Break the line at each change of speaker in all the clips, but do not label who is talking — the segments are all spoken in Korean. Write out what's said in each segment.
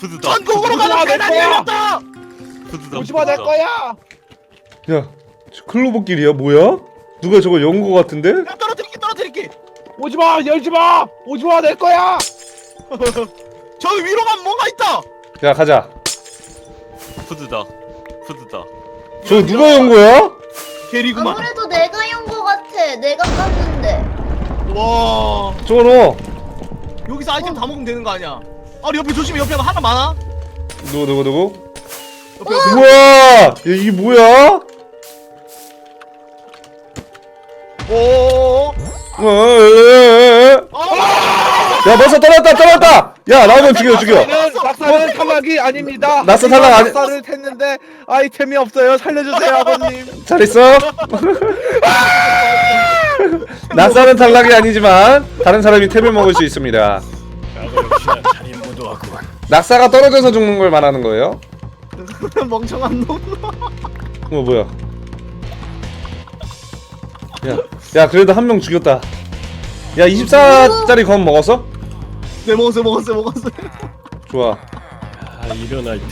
푸드다.
전국으로 가는
거야.
열렸다.
푸드다.
오지마 내 거야.
야, 저 클로버길이야 뭐야? 누가 저거 연 거 같은데?
야, 떨어뜨릴게 떨어뜨릴게.
오지마 열지마. 오지마 내 거야.
저기 위로 가면 뭔가 있다.
야 가자.
푸드다. 푸드다.
저거 누가 연 거야?
게리구만.
아무래도 내가 연거 같아. 내가 깠는데.
와
저거 넣어.
여기서 아이템 다 먹으면 되는 거 아니야? 아 옆에 조심해 옆에 하나 많아.
누구 누구 누구?
옆에 옆에.
우와! 야, 이게 뭐야?
오.
어, 에, 에, 에. 야 벌써 떨어졌다 떨어졌다. 야 나오면 죽여 죽여.
낙사는 낙사는 탈락이 아닙니다.
낙사 탈락 아니-
낙사를 했는데 아이템이 없어요. 살려주세요 아버님.
잘 있어. 낙사는 탈락이 아니지만 다른 사람이 탭을 먹을 수 있습니다. 낙사가 떨어져서 죽는 걸 말하는 거예요?
멍청한 놈.
어 뭐야? 야, 야 그래도 한 명 죽였다. 야 24짜리 검 먹었어?
네 먹었어 먹었어 먹었어.
좋아.
아 이런 아이템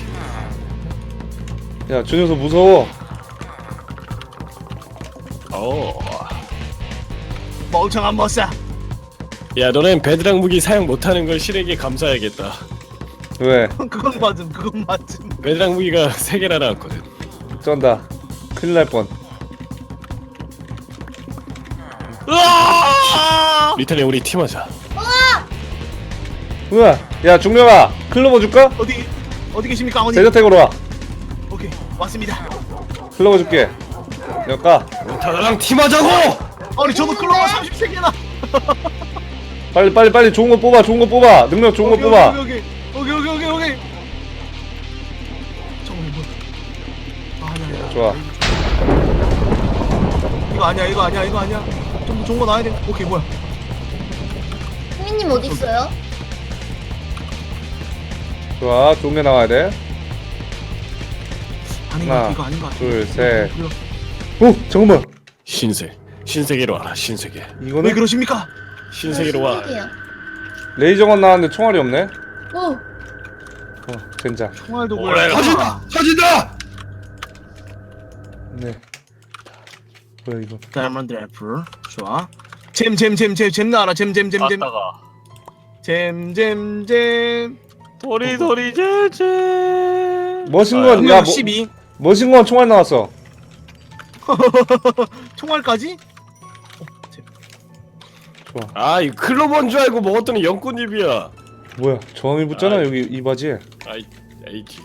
야저 녀석 무서워.
어.
멍청한 머싸.
야 너넨 베드랑 무기 사용 못하는 걸 실에게 감사해야겠다
왜?
그건 맞음 그건 맞음.
베드랑 무기가 세 개나 나왔거든
쩐다. 큰일 날 뻔.
으아!
리타네 우리 팀하자
우와. 야 중령아 클로버 줄까?
어디 어디 계십니까 어머니?
대저택으로 와.
오케이 왔습니다.
클로버 줄게. 여까
다랑 팀하자고!
아니 저도 클로버 30세개나.
빨리 빨리 빨리 좋은 거 뽑아 좋은 거 뽑아 능력 좋은 거 뽑아.
여기 여기 여기 여기 여기 여기. 잠깐만 이거. 아 아니야 아니야.
좋아.
이거 아니야 이거 아니야 이거 아니야. 좀 좋은 거 나와야 돼. 오케이 뭐야?
수민님 어디 있어요?
좋아 좋은 게 나와야 돼.
아닌 거
하나,
같아 이거 아닌 거 같아.
둘, 셋. 어 잠깐만.
신세 신세계로 와라 신세계
왜
이거는
그러십니까?
신세계로 와.
레이저건 나왔는데 총알이 없네.
오.
어 젠장.
총알도
오래
뭐야?
터진다!
터진다!
네. 뭐야 이거?
다이아몬드 애플 좋아. 잼잼잼잼잼 나와라 잼잼잼잼
갔다가
잼잼잼.
도리 도리 제제.
분명
야 뭐,
12
머신건 총알 나왔어.
총알까지?
좋아.
아 이 클로버인 줄 알고 먹었더니 연꽃잎이야
뭐야 저항이 붙잖아
아.
여기 이 바지에.
아이 에이티지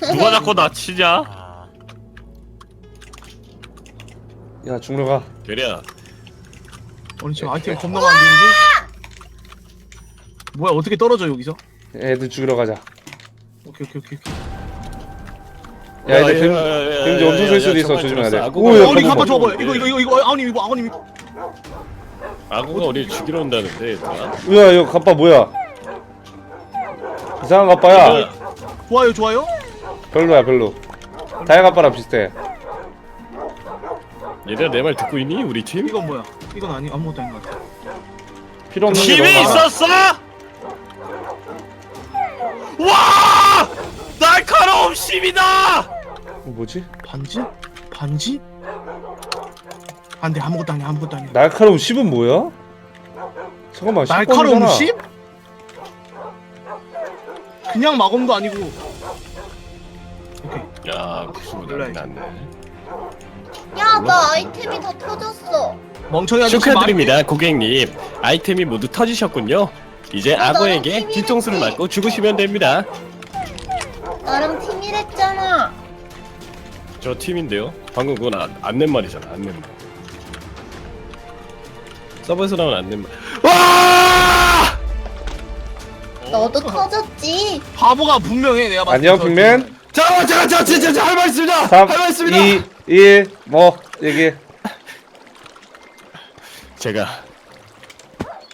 누가 자꾸 나 치냐?
야 중료가.
그래야
아니 지금 아이템 겁나 많은데 여기? 뭐야 어떻게 떨어져 여기서?
애들 죽이러 가자.
오케이 오케이 오케이 오케이.
야 이제 뱀, 뱀지 엄청 쓸 수도 있어 조심해야 돼. 오,
어,
야,
우리
잠깐만.
가빠 줘봐요 이거 이거 이거 이거 아니 이거 아니 이거
아구가 우리 죽이러 온다는데 얘들아
야 이거 갑바 뭐야? 이상한 갑바야.
좋아요 좋아요?
별로야 별로. 다이아 갑바랑 비슷해.
얘들아 내 말 듣고 있니 우리 팀?
이건 뭐야? 이건 아니 아무것도 아닌 것 같아.
필요 없는 게
힘이
너무 많아.
있었어? 와! 날카로움 10이다!
어, 뭐지?
반지? 반지? 안돼 아무것도 아니야 아무것도 아니야.
날카로움 10은 뭐야? 잠깐만 10번이잖아.
10? 그냥 마검도 아니고
야 구수가
몰라요.
났네
야, 나 아이템이 다 터졌어.
멍청이 아저씨
축하드립니다 고객님 아이템이 모두 터지셨군요 이제
어,
악어에게
나랑 팀이랑
뒤통수를. 맞고 죽으시면 됩니다
나랑 팀이랬잖아.
저 팀인데요 방금 그건 안, 안내말이잖아 안내말 서버에서 나온 안내말 와!
너도 터졌지.
바보가 분명해 내가 봤을
안녕
때
핑맨.
잠깐만 잠깐 저 진짜 저할말 있습니다
3,
할 말 있습니다
2, 1, 뭐 얘기
제가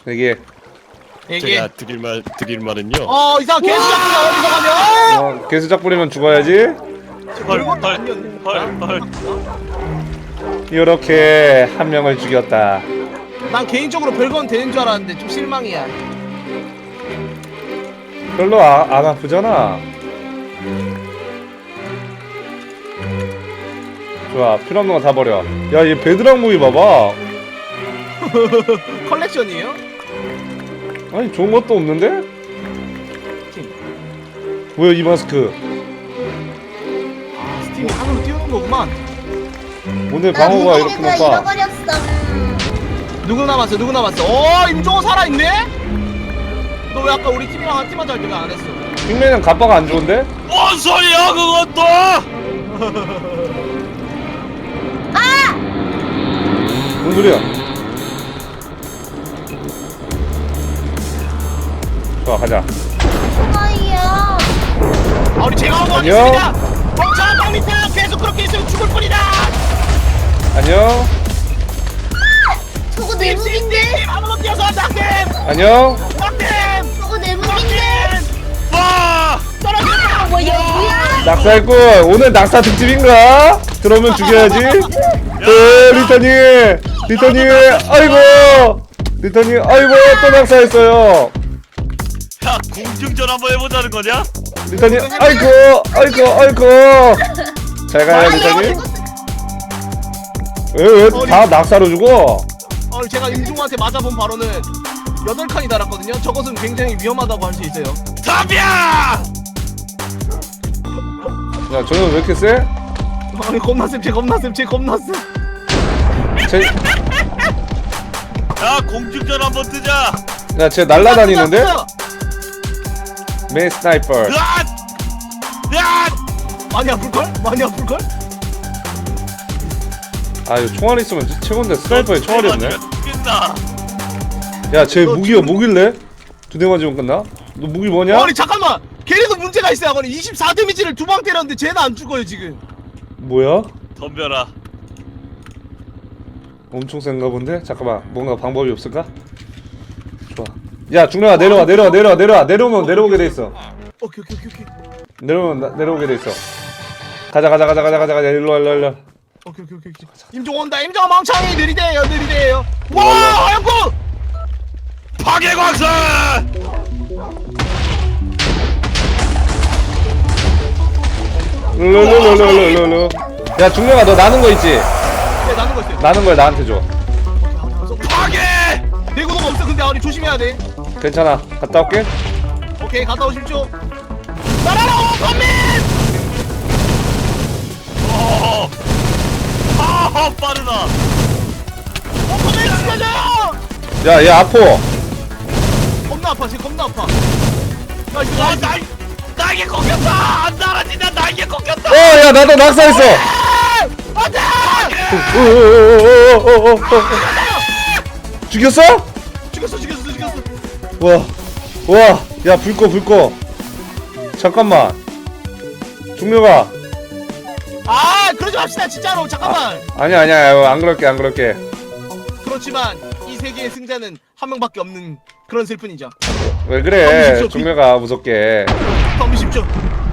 얘기.
얘기.
제가 드릴 말 드릴 말은요
어 이상 개수작가 어디서 가면?
어, 개수작 부리면 죽어야지.
헐, 헐, 헐, 헐.
이렇게 한 명을 죽였다.
난 개인적으로 별건 되는 줄 알았는데 좀 실망이야.
별로 아, 안 아프잖아. 좋아, 필요 없는 거 다 버려. 야, 얘 베드랑 무기 봐봐.
컬렉션이에요?
아니, 좋은 것도 없는데? 뭐야, 이 마스크.
아 스팀이 하늘로 띄우는 거구만
오늘
나
방어가 이렇게 높아.
잃어버렸어.
누구 남았어 누구 남았어 어 임종호 살아있네? 너 왜 아까 우리 팀이랑 한 팀 하자 할때왜안 했어?
빅맨은 갑바가 안 좋은데?
뭔 소리야 그것도
뭔 소리야? 좋아, 가자.
아이야.
아 우리 제가 한번
아니요.
하겠습니다 멍청한 방 밑에 계속 그렇게 있으면 죽을 뿐이다
안녕.
저거 내 무기인데?
팀 한번 뛰어서 낙댐
안녕.
낙댐
저거 내 무기인데?
와
떨어진다
뭐 여기야?
낙사했군. 오늘 낙사 특집인가? 들어오면 죽여야지. 에, 리터니. 리터니. 아이고. 리터니. 아이고, 또 낙사했어요.
야 공중전 한번 해보자는 거냐?
리터니. 아이고. 아이고, 아이고. 잘 가요, 리터니. 왜, 왜다 낙사로 죽어?
어, 제가 임종호한테 맞아본 바로는 8칸이 달았거든요 저것은 굉장히 위험하다고 할 수 있어요
담비야
야, 저는 왜 이렇게 세?
아니 겁나 쌤쟤 겁나 쌤쟤 겁나 쌤
쟤,
야 공중전 한번 뜨자
야, 쟤 날라다니는데?
아,
메 스나이퍼.
으앗! 으앗!
많이 아플걸? 많이 아플걸?
아, 이거 총알 있으면 최고인데 스나이퍼에 총알이 없네.
죽겠다
야, 쟤 무기가 뭐길래? 두 대 맞으면 끝나? 너 무기 뭐냐?
아니 잠깐만 걔네도 문제가 있어요 아버님 24 데미지를 두 방 때렸는데 쟤는 안 죽어요 지금
뭐야?
덤벼라
엄청 센가 본데? 잠깐만 뭔가 방법이 없을까? 좋아 야 중령아 내려와 내려와 내려와 내려와 내려오면 내려오게 돼 있어
오케이 오케이 오케이 오케이
내려오면 나, 내려오게 돼 있어 가자 가자 가자 가자 가자 가자 일로 와 일로 와 일로 와
오케이 오케이 오케이 오케이. 임종 온다 임종 멍청이 느리대요 느리대요 와
올라.
하얀구
파괴 광선!
룰룰룰룰룰룰 야 중령아 너 나는 거 있지?
네 나는 거 있어요
나는 걸 나한테 줘
파괴!
내구도가 없어 근데 아니 조심해야 돼
괜찮아 갔다 올게
오케이 갔다 오십시오 따라라 오건민
어. 아 빠르다.
오건민 죽여줘
야 얘 아파.
겁나 아파 지금 겁나 아파. 나이스
와
나이스
날, 날개 꺾였다! 안 날아지냐 날개 꺾였다!
어 야 나도 낙사했어.
안돼!
어어어어어어어 죽였어?
죽였어 죽였어 죽였어.
와, 와, 야, 불 꺼, 불 꺼. 잠깐만. 중료가.
아 그러지 맙시다 진짜로. 잠깐만.
아니야, 아니야, 안 그럴게, 안 그럴게.
그렇지만 이 세계의 승자는 한 명밖에 없는 그런 슬픈이죠.
왜
어,
그래, 중료가 무섭게.
덤비십시오.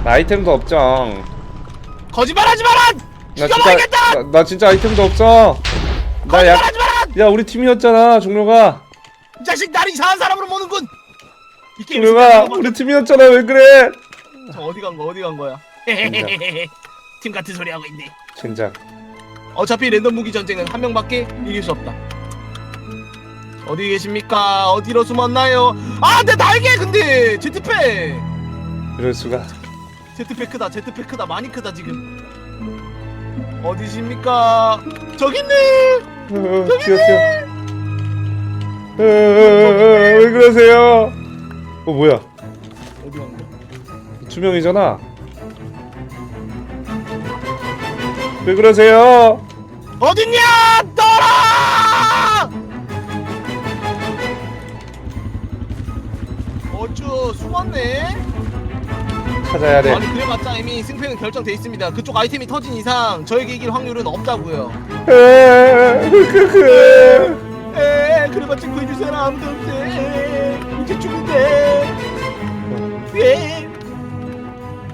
나 아이템도 없정.
거짓말하지 마라!
나
죽여버리겠다!
나, 나 진짜 아이템도 없어. 나 야,
거짓말하지 마라!
야, 우리 팀이었잖아, 중료가.
이 자식 나를 이상한 사람으로 보는군!
중료가, 우리 팀이었잖아, 왜 그래?
저 어디 간 거야 어디 간 거야 팀 같은 소리 하고 있네.
진짜.
어차피 랜덤 무기 전쟁은 한 명밖에 이길 수 없다. 어디 계십니까? 어디로 숨었나요? 아 내 날개! 근데! 제트팩!
이럴 수가.
제트팩 크다 제트팩 크다. 많이 크다 지금. 어디십니까? 저기 있네!
튀어. 어, 어, 어, 어, 왜 그러세요? 어, 뭐야?
어디 간 거야?
투명이잖아. 왜 그러세요?
어딨냐 떠라 어쭈 숨었네
찾아야 돼.
아니 그래봤자 이미 승패는 결정돼 있습니다 그쪽 아이템이 터진 이상 저에게 이길 확률은 없다고요
에이, 크크크.
에 그래봤자 구해줄 사람 아무도 없대 이제 죽는데 예.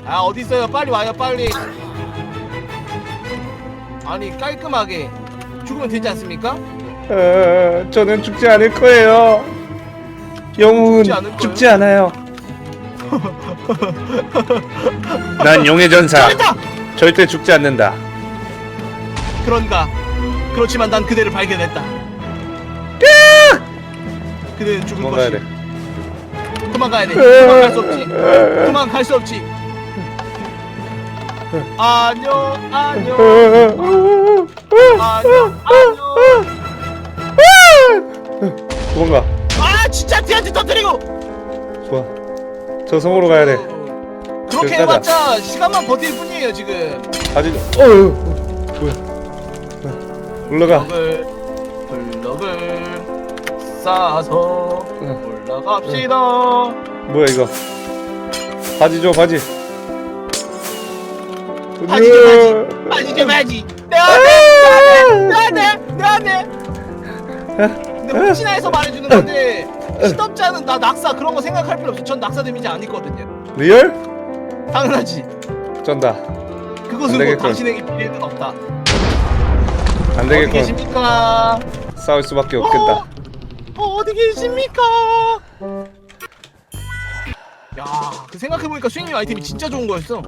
아 어디 있어요 빨리 와요 빨리 아니 깔끔하게 죽으면 되지 않습니까?
어, 저는 죽지 않을 거예요. 영웅은
죽지 않을 거예요?
죽지 않아요. 난 용의 전사.
저기다!
절대 죽지 않는다.
그런가? 그렇지만 난 그대를 발견했다. 그대는 죽을
도망가야
것이.
돼.
도망가야 돼. 도망갈 수 없지. 도망갈 수 없지. 안녕, 안녕, 안녕, 안녕.
도망가.
아, 진짜 뒤한테 터뜨리고.
좋아. 저 성으로 가야 돼.
그렇게
여기까지
해봤자 시간만 버틸 뿐이에요 지금.
가지. 어. 뭐야? 어. 올라가.
블럭을 블럭을 쌓아서 올라갑시다.
뭐야 이거? 바지 줘 바지.
바지 좀 바지, 바지 좀 바지. 내 안에, 내 안에, 내 안에. 근데 혹시나 해서 말해주는 건데 않은 나 낙사 그런 거 생각할 필요 없어. 전 낙사 데미지 안 있거든요.
리얼?
당연하지.
쩐다.
그것은 안뭐
되겠군.
당신에게 비례는 없다.
안
어디
되겠군.
계십니까?
싸울 수밖에 없겠다.
어, 어, 어디 계십니까? 야, 그 생각해보니까 스윙님 아이템이 진짜 좋은 거였어.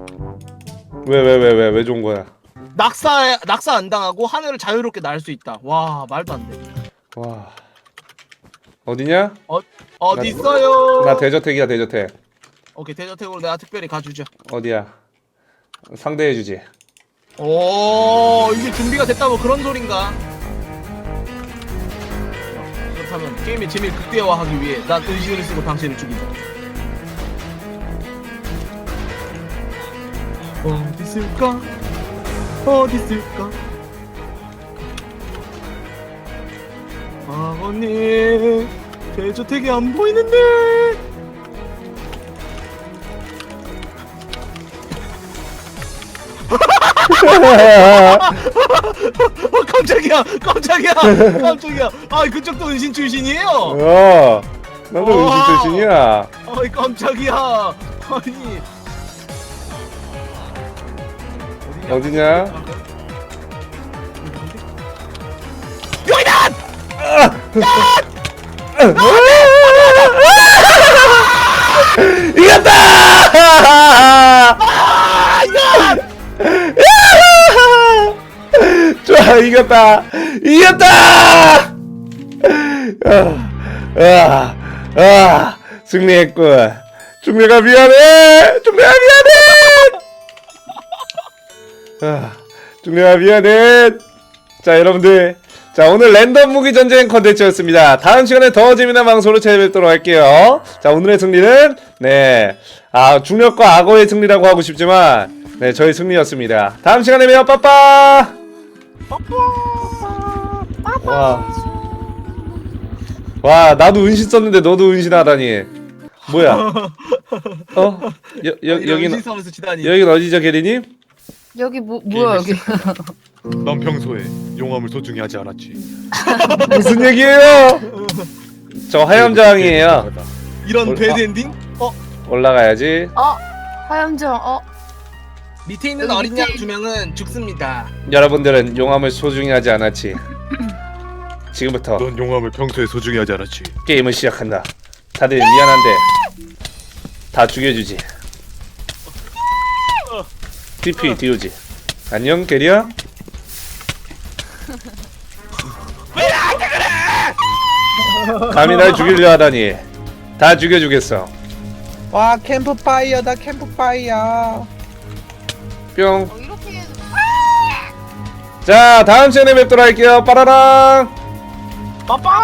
왜 왜 왜 왜 왜 좋은 거야?
낙사, 낙사 안 당하고 하늘을 자유롭게 날 수 있다. 와, 말도 안 돼.
와. 어디냐?
어디
나-
있어요?
나 대저택이야 대저택.
오케이, 대저택으로 내가 특별히 가주죠.
어디야? 상대해 주지.
오, 이게 준비가 됐다고 그런 소린가? 그렇다면 게임의 재미를 극대화하기 위해 난 은신을 쓰고 당신을 죽인다. 어디 있을까? 어디 있을까? 아버님, 대저택이 안 보이는데. 어, 깜짝이야, 깜짝이야, 깜짝이야. 아, 그쪽도 은신 출신이에요?
어. 나도 은신
와우.
출신이야.
아이, 깜짝이야. 아니.
어디냐?
여기다!
이겼다! 좋아 이겼다 이겼다 아, 아, 아, 승리했군 중래가 미안해 중래가 미안해 아, 중래가 미안해 자 여러분들 자 오늘 랜덤 무기 전쟁 컨텐츠였습니다 다음 시간에 더 재미난 방송으로 찾아뵙도록 할게요 자 오늘의 승리는 네아 중력과 악어의 승리라고 하고 싶지만 네 저의 승리였습니다 다음 시간에 봬요 빠빠 와. 와, 나도 은신 썼는데 너도 은신하다니. 뭐야? 어? 여, 여, 여긴. 여긴 어디죠, 게리님?
여기 뭐 뭐야 여기
넌 평소에 용암을 소중히 하지 않았지.
무슨 얘기예요? 저 하염장이에요.
이런
뭘-
배드 엔딩? 어,
올라가야지.
어 화염정 어
밑에 있는
여기
어린
밑에
양
있-
두 명은 죽습니다.
여러분들은 용암을 소중히 하지 않았지. 지금부터
넌 용암을 평소에 소중히 하지 않았지.
게임을 시작한다. 다들 미안한데 다 죽여주지. TP 디오지. 안녕 게리야. 감히 날 죽이려 하다니 다 죽여주겠어.
와 캠프파이어다 캠프파이어.
뿅.
어, 이렇게 해서
자 다음 시간에 뵙도록 할게요. 빠라랑.
빠빠!